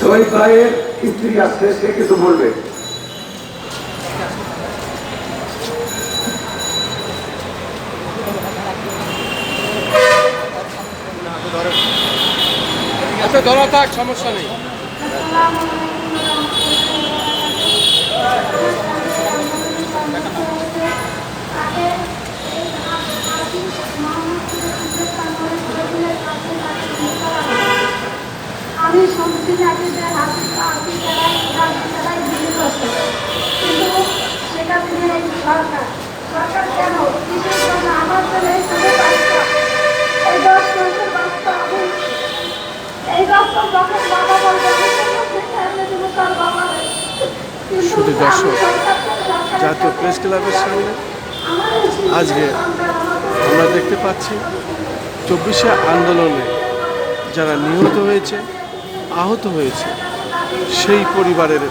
শহীদ ভাইয়ের স্ত্রী আসছে সে কিছু বলবে। আচ্ছা ধরা থাক সমস্যা নেই। সরকার সরকার কেন? কিসের জন্য আমার জন্য এই শুধু বাচ্চা। এই দশ মাসের বাচ্চা এই বাচ্চা যখন বাবা বলবে আমি তার বাবা শুধু দর্শক, জাতীয় প্রেস ক্লাবের সামনে আজকে আমরা দেখতে পাচ্ছি চব্বিশে আন্দোলনে যারা নিহত হয়েছে আহত হয়েছে সেই পরিবারের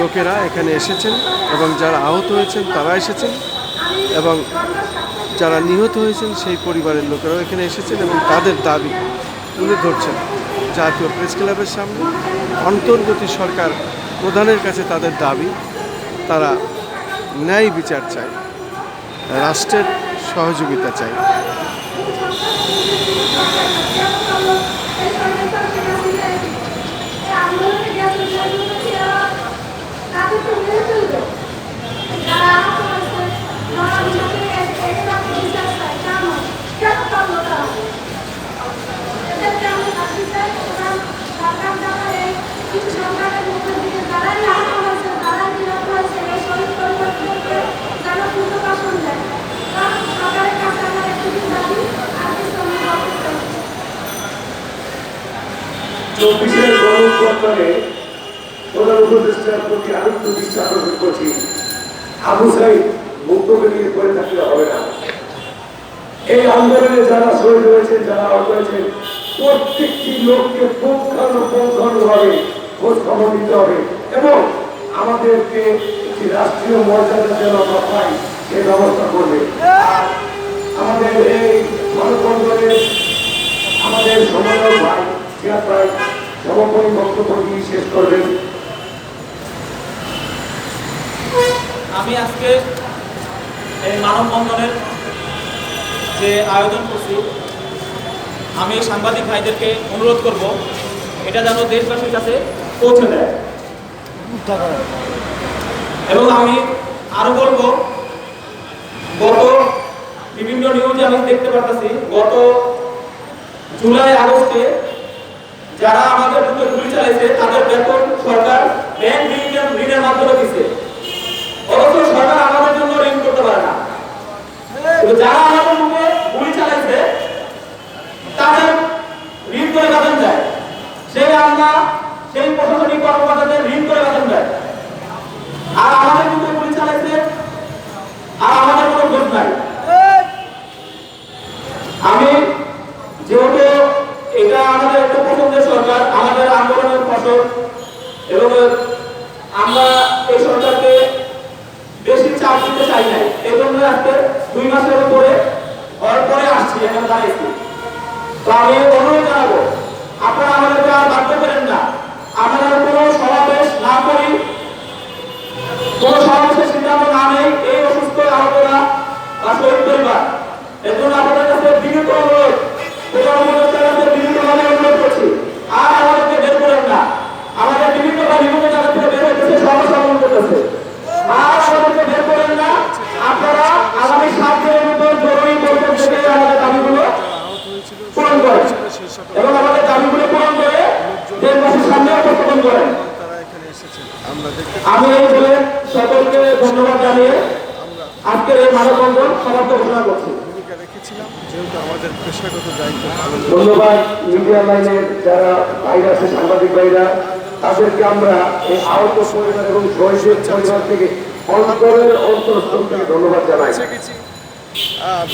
লোকেরা এখানে এসেছেন এবং যারা আহত হয়েছেন তারা এসেছেন এবং যারা নিহত হয়েছেন সেই পরিবারের লোকেরাও এখানে এসেছেন এবং তাদের দাবি তুলে ধরছেন। জাতীয় প্রেস ক্লাবের সামনে অন্তর্গতি সরকার প্রধানের কাছে তাদের দাবি, তারা ন্যায় বিচার চায়, রাষ্ট্রের সহযোগিতা চাই চব্বিশের গণতন্ত্রে প্রধান উপদেষ্টার প্রতি আরেকটু দৃষ্টি আকর্ষণ করছি। আবু সাইদ মুক্তকে নিয়ে পড়ে থাকলে হবে না। এই আন্দোলনে যারা শহীদ হয়েছেন, যারা আহত হয়েছেন, প্রত্যেকটি লোককে পুঙ্খানুপুঙ্খানুভাবে খোঁজ খবর নিতে হবে এবং আমাদেরকে একটি রাষ্ট্রীয় মর্যাদা যেন আমরা পাই, সে ব্যবস্থা করবে। আমাদের এই গণতন্ত্রের দিয়ে শেষ করবেন। আমি আজকে এই মানববন্ধনের যে আয়োজন করছি, আমি সাংবাদিক ভাইদেরকে অনুরোধ করব, এটা যেন দেশবাসীর কাছে পৌঁছে দেয়। এবং আমি আরও বলব, গত বিভিন্ন নিউজে আমি দেখতে পারতেছি, গত জুলাই আগস্টে যারা আমাদের উপরে গুলি চালাইছে, তাদের বেতন সরকার ব্যাংক ঋণের ঋণের মাধ্যমে দিছে। অথচ সরকার আমাদের জন্য ঋণ করতে পারে না। যারা আমাদের মুখে গুলি চালাইছে, তাদের ঋণ করে বেতন দেয় সেই আমরা সেই প্রশাসনিক কর্মকর্তাদের ঋণ করে বেতন দেয় আর আমাদের মুখে গুলি চালাইছে, আর আমাদের কোনো ভোট নাই। আমি যেহেতু আমাদের পছন্দের সরকার, আমাদের আন্দোলনের ফসল এবং আমরা এই সরকারকে বেশি চাপ দিতে চাই নাই। এই জন্য আজকে দুই মাসের উপরে পরে আসছি, এখানে দাঁড়িয়েছি। তো আমি অনুরোধ জানাব, আপনারা আমাদেরকে আর বাধ্য করেন না আমরা কোনো সমাবেশ না করি কোন সমাবেশের সিদ্ধান্ত না নেই এই অসুস্থ আহতরা বা শহীদ পরিবার এর জন্য আপনাদের কাছে বিনীত অনুরোধ প্রধান উপদেষ্টার কাছে বিনীতভাবে অনুরোধ করছি আর আমাদেরকে বের করেন না আমাদের বিভিন্ন বা বিভিন্ন জায়গা থেকে বের হইতেছে সমস্যা মন করতেছে আর আমাদেরকে বের করেন না আপনারা আগামী সাত দিনের ভিতর জরুরি বৈঠক থেকে আমাদের দাবিগুলো আহত হয়েছিল পূরণ করেন সেই সকল এবং আমাদের দাবিগুলো পূরণ করে দেশবাসীর সামনে উপস্থাপন করেন তারা এখানে এসেছেন আমরা দেখতে আমি এই বলে সকলকে ধন্যবাদ জানিয়ে আজকের এই মানববন্ধন সমাপ্ত ঘোষণা করছি। রেখেছিলাম যেহেতু আমাদের পেশাগত দায়িত্ব ধন্যবাদ মিডিয়া লাইনের যারা বাইরে আছে সাংবাদিক ভাইরা তাদেরকে আমরা এই আহত পরিবার এবং শহীদের পরিবার থেকে অন্তরের অন্তরস্থল থেকে ধন্যবাদ জানাই।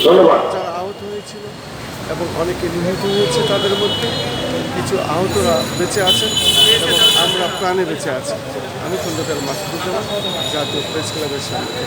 ধন্যবাদ। যারা আহত হয়েছিল এবং অনেকে নিহত হয়েছে তাদের মধ্যে। কিছু আহতরা বেঁচে আছেন এবং আমরা প্রাণে বেঁচে আছি। আমি খন্দকার মাসুদুজ্জামান জাতীয় প্রেস ক্লাবের সামনে।